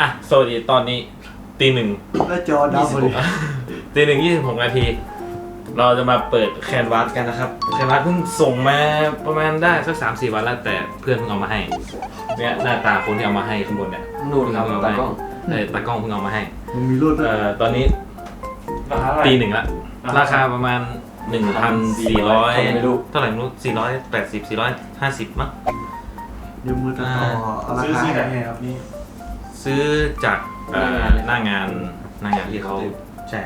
อะสวัสดีตอนนี้ตีหนึ่งแล้วจอดำพอดีตีหนึ่งยี่สิบหกนาที เราจะมาเปิดแคนวาสกันนะครับแคนวาสเพิ่งส่งมาประมาณได้สักสามสี่วันแล้วแต่เพื่อนเพิ่งเอามาให้ เนี่ยหน้าตาคนที่เอามาให้ข้างบนเนี่ยนู่นครับเพิ่งตาเมกล้องเออตากล้องเพิ่งเอามาให้มันมีรุ่นด้วเอ่ยอตอนนี้ราคาเท่าไหร่ตีหนึ่งละราคาประมาณหนึ่งพันสี่ร้อยไม่รู้เท่าไหร่ไม่รู้สี่ร้อยแปดสิบสี่ร้อยห้าสิบมั้งเดี๋ยวมือจะต่อเอาราซื้อคาซื้อจากให้ไหนครับนี่ ซื้อจากเอ่อหน้างานหน้างานที่เขาใช่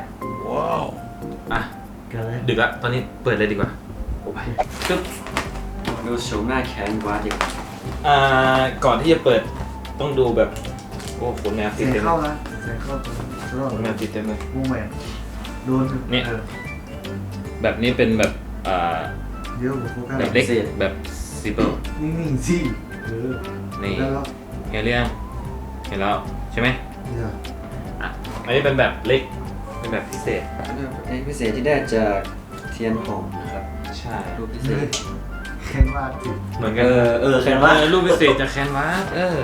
ว้าวอะกันเลยดึกละตอนนี้เปิดเลยดีกว่าโอ้ยปึ๊บดูโฉมหน้าแขนวาดอีกอ่าก่อนที่จะเปิดต้องดูแบบ โอ้ขนแมวเสีติดยงเต็มเข้านะเสียงเข้าตลอดขนแมวติดเต็มเลย วงแหวนโดนเนี่ย ออแบบนี้เป็นแบบอ่าเยอะกว่าโฟกัสแบบเล็กแบบซิปเปิลนิ่งๆสิเออนี่แล้วก็เห็นเรื่องเห็นแล้วใช่ไหมเนี่ยอะอันนี้เป็นแบบเล็ก เป็นแบบพิเศษ อันนี้เป็นพิเศษที่ได้จากเทียนหอมนะครับใช่ รูปพิเศเฮ้ยษแข่งวาดสิเหมือนเอกันอเออแขนวาดเออรูปพิเศษจากแคนวาสเออ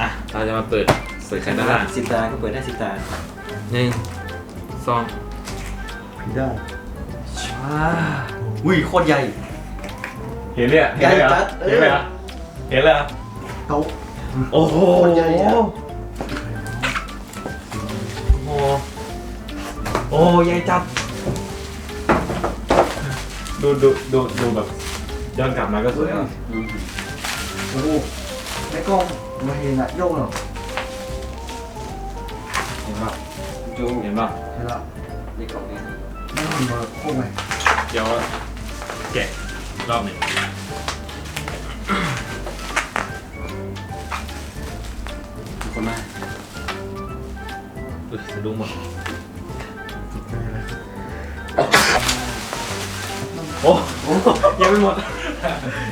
อะ เราจะมาเปิดเปิดแคนวาสสิบตาก็เปิดได้สิบตาหนึ่งสองผีได้ช้าอุ้ยโคตรใหญ่ เห็นเลยอะใหญ่จัดเออเห็นเลยอะเห็นเลยอะโต๊ะ โอ้โหโคตรใหญ่อะ โอ้โหโอ้ใหญ่จัด ดูดูดูดูแบบย้อนกลับมาก็สวยอะอืมโอ้โหในกล้องมาเห็นอะโยกเหรอเห็นป่ะจุงเห็นป่ะเห็นละนี่กล่องนี้ไม่เห็นมาโค้งไหมเดี๋ยวแกะรอบหนึ่ง คนมากอุ้ยสะดุ้งหมดไม่เป็นไรครับโอ้โหยังไม่หมด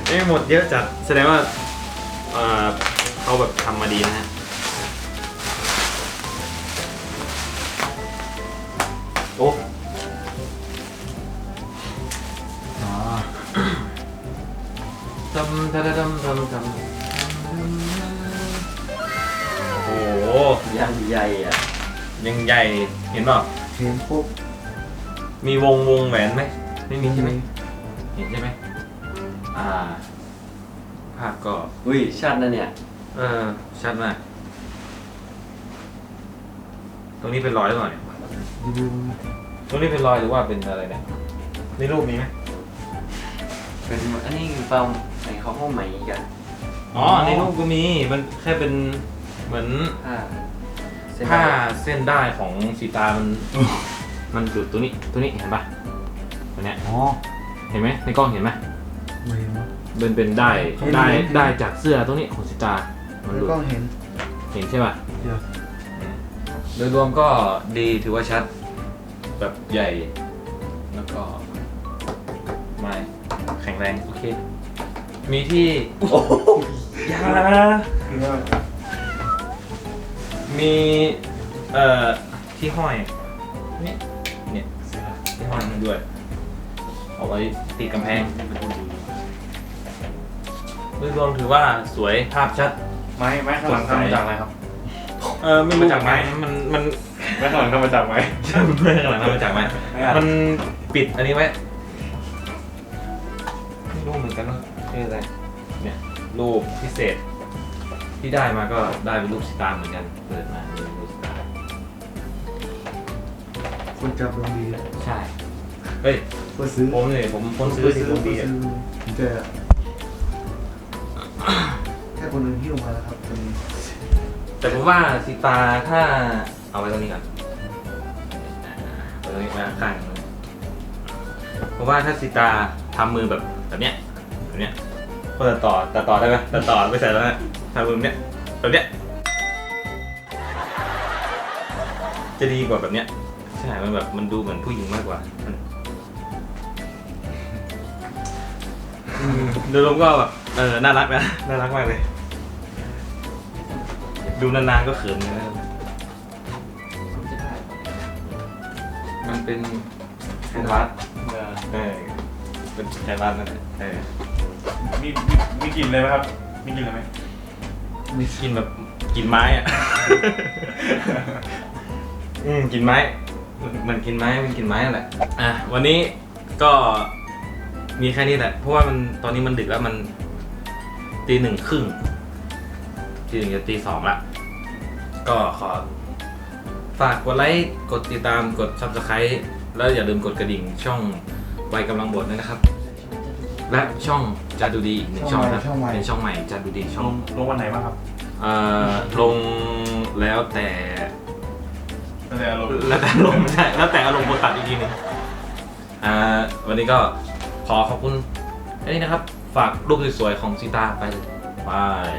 ยังไม่หมดเยอะจัดแสดงว่าเอ่อเขาแบบทำมาดีนะฮะโอ้อ๋อทำทำทำทำทำ ยังใหญ่อะยังใหญ่เห็นเปล่าเห็นปุ๊บมีวงวงแหวนไหมไม่มีใช่ไหมเห็นใช่ไหมอ่า ภาพก็อุ้ยชัดนะเนี่ย เออชัดมาก ตรงนี้เป็นรอยหรือเปล่าเนี่ยดูตรงนี้เป็นรอยหรือว่าเป็นอะไรเนี่ยในรูปนี้ไหมเป็นอันนี้คือฟาร์มไหนเขาห้องใหม่กันอ๋อในรูปก็มีมันแค่เป็น เหมือนผ้าเส้นผ้าเส้นได้ของสีตามัน มันอยู่ตัวนี้ตัวนี้เห็นปะตัวเนี้ยอ๋อเห็นไหมในกล้องเห็นไหมไม่เห็นวะ เป็นเป็นได้เห็นได้เห็นได้จากเสื้อตัวนี้ของสีตามันในหลุดกล้องเห็น เห็นใช่ปะเดี๋ยว โดยรวมก็ดีถือว่าชัดแบบใหญ่ แล้วก็ไม้แข็งแรง โอเค มีที่ยา มีเอ่อที่ห้อยนี่เนี่ยที่ห้อยมันด้วย เอาไว้ติดกำแพงโดยรวมถือว่าสวยภาพชัด ไม้ไม้ข้างหลังทำมาจากอะไรครับ เออไม่รู้มาจากไม้มันมันไม้ข้างหลังทำมาจากไม้ใช่มันไม่ข้างหลังทำมาจากไหมไม่อะมันปิดอันนี้ไว้ไม่รู้เหมือนกันว่าชื่ออะไรเนี่ยรูปพิเศษ ที่ได้มาก็ได้เป็นรูปสตาร์เหมือนกันเปิดมาเป็นรูปสตาร์คนจับลงดีใช่ เฮ้ยก็ซื้อผมเลยผมผมซื้อที่ผมดีอะแต่แค่คนหนึ่งที่ลงมาแล้วครับตอนนี้แต่ผมว่าสีตาถ้าเอาไว้ตรงนี้ก่อนเอาไว้ตรงนี้ไว้ข้างๆนะผมว่าถ้าสีตาทำมือแบบแบบเนี้ยแบบเนี้ยก็ตัดต่อตัดต่อได้ไหมตัดต่อไม่ใส่แล้วนะ ทำมือแบบเนี้ยแบบเนี้ยจะดีกว่าแบบเนี้ยใช่มันแบบมันดูเหมือนผู้หญิงมากกว่าอืมโดยรวมก็แบบเออน่ารักนะน่ารักมากเลย ดูนานๆก็เขินนะมันเป็นแคนวาสเออเป็นแคนวาสนั่นแหละเออมีมีมีกลิ่นเลยไหมครับ มีกลิ่นเลยไหม มีกินแบบกินไม้อะอืมกินไม้เหมันกินไม้มันกินไม้นั่นแหละอะวันนี้ก็มีแค่นี้แหละ เพราะว่ามันตอนนี้มันดึกแล้วมันตีหนึ่งครึ่งตีหนึ่งจะตีสองละ ก็ขอ ฝากกดไลค์กดติดตามกด subscribe แล้วอย่าลืมกดกระดิ่งช่องวัยกำลังบทด้วยนะครับ และช่องจาดูดีอีกหนึ่งช่องนะเป็นช่องใหม่จาดูดีช่ลองงลงวันไหนบ้างครับเอ่อลงแล้วแต่ตั้งแต่อารมณ์แล้วแต่อารมณ์ใช่แล้วแต่อารมณ์บทตัดอีกทีหนึงอ่าวันนี้ก็ขอขอบคุณอันนี้นะครับ ฝากรูปสวยๆของซีตาไปเลยบาย